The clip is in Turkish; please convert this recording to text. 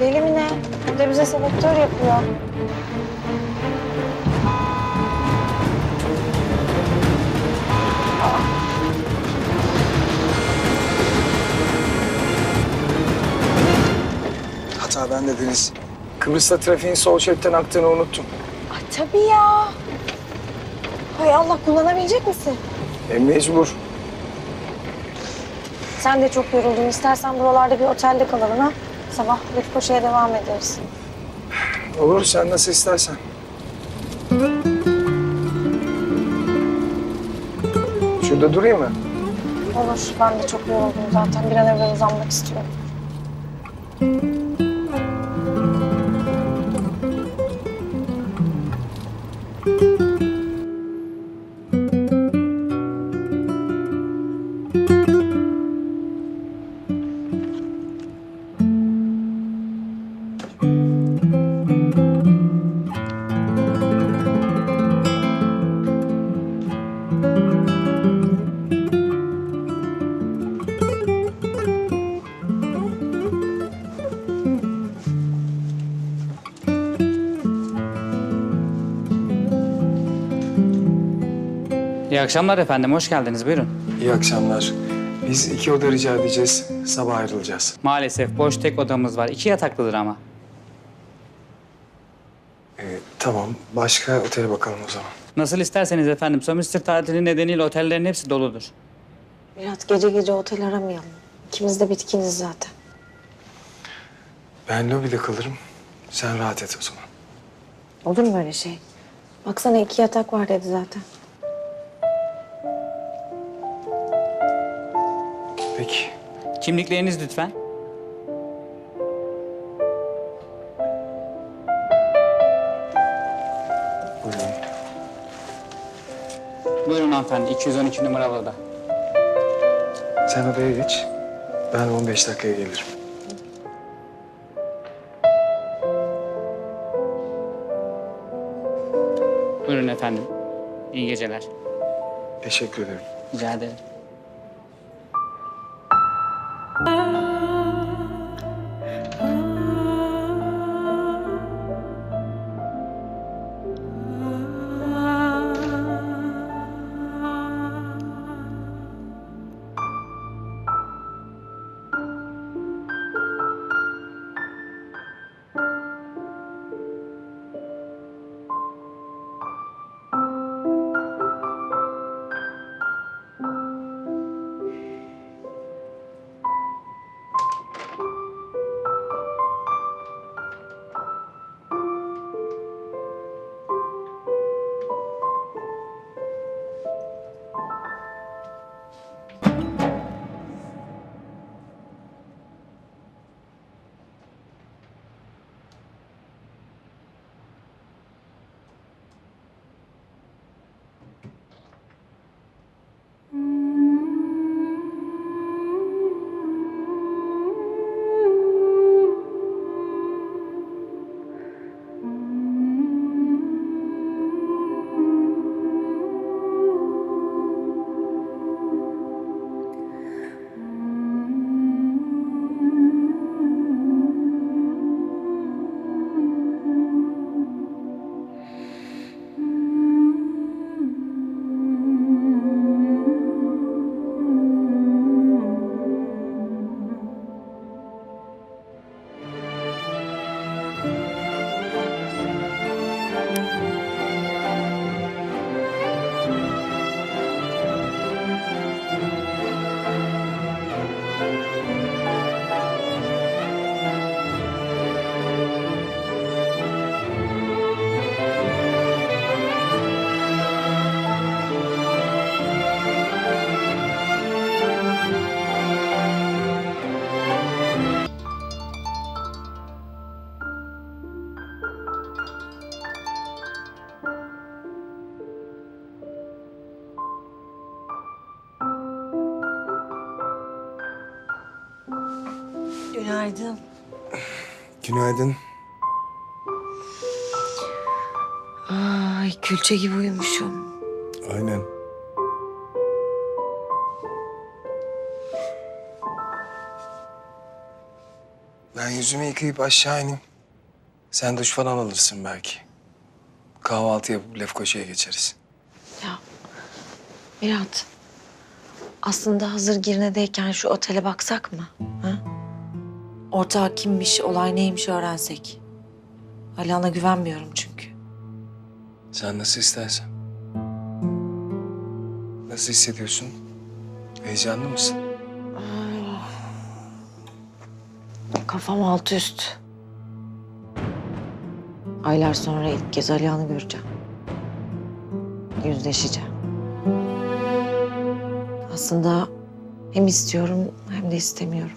Deli mi ne? Bir de bize selektör yapıyor. Hata ben de Deniz. Kıbrıs'ta trafiğin sol şeritten aktığını unuttum. Ay tabii ya. Hay Allah kullanabilecek misin? E mecbur. Sen de çok yoruldun. İstersen buralarda bir otelde kalalım ha. Sabah Lefkoşa'ya devam ederiz. Olur sen nasıl istersen. Şurada durayım mı? Olur. Ben de çok yoruldum zaten. Bir an evvel uzanmak istiyorum. İyi akşamlar efendim, hoş geldiniz. Buyurun. İyi akşamlar. Biz iki oda rica edeceğiz. Sabah ayrılacağız. Maalesef boş tek odamız var. İki yataklıdır ama. E, tamam. Başka otele bakalım o zaman. Nasıl isterseniz efendim. Sömestr tatili nedeniyle otellerin hepsi doludur. Murat gece gece otel aramayalım. İkimiz de bitkiniz zaten. Ben lobide kalırım. Sen rahat et o zaman. Olur mu öyle şey? Baksana iki yatak var dedi zaten. Peki. Kimlikleriniz lütfen. Buyurun. Buyurun hanımefendi, 212 numaralı oda. Sen odaya geç. Ben 15 dakikaya gelirim. Buyurun efendim. İyi geceler. Teşekkür ederim. Rica ederim. Oh. Günaydın. Günaydın. Ay külçe gibi uyumuşum. Aynen. Ben yüzümü yıkayıp aşağı ineyim. Sen duş falan alırsın belki. Kahvaltı yapıp Lefkoşa'ya geçeriz. Ya Mirat. Aslında hazır Girne'deyken şu otele baksak mı? Ha? Ortağı kimmiş, olay neymiş öğrensek. Alihan'a güvenmiyorum çünkü. Sen nasıl istersen. Nasıl hissediyorsun? Heyecanlı mısın? Kafam alt üst. Aylar sonra ilk kez Alihan'ı göreceğim. Yüzleşeceğim. Aslında hem istiyorum hem de istemiyorum.